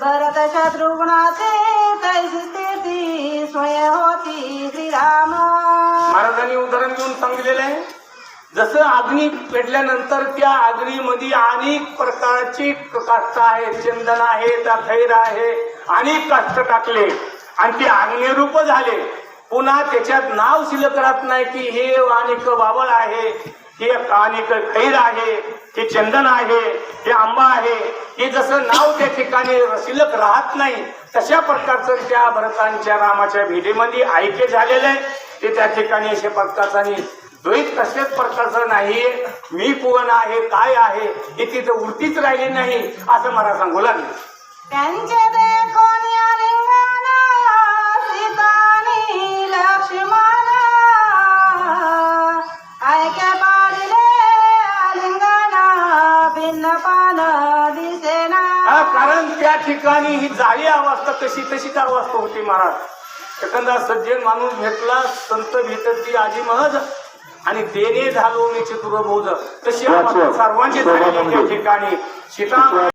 भरत शत्रुघ्नाचे तैसी स्थिती स्वय होती श्रीराम। महाराजांनी उदाहरण देऊन सांगितलेलं आहे. जसं अग्नी पेटल्यानंतर त्या अग्नीमध्ये अनेक प्रकारची काष्ट आहे चंदन आहे त्या आहे अनेक काष्ट टाकले. आणि ते अग्निरूप झाले. पुन्हा त्याच्यात नाव शिल्लक राहत नाही की हे अनेक बाबळ आहे हे अनेक खैर आहे हे चंदन आहे हे आंबा की हे जसं नाव त्या ठिकाणी शिल्लक राहत नाही तशा प्रकारचं त्या भरतांच्या रामाच्या भेटीमध्ये ऐक्य झालेलं आहे. ते त्या ठिकाणी अशा प्रकारचा आणि द्वैत कशाच प्रकारचं नाहीये मी कोण आहे काय आहे हे तिथं उरतीच राहिली नाही असं मला सांगू लागले. दिसेना हा, कारण त्या ठिकाणी ही जाळी अवस्था तशी तशीच अवस्था होती महाराज. एखादा सज्जन माणूस भेटला संत भेटत ती आधी महज आणि देणे झालो मी चतुर्भुज तशी अवस्था सर्वांची झालेली त्या ठिकाणी. सीता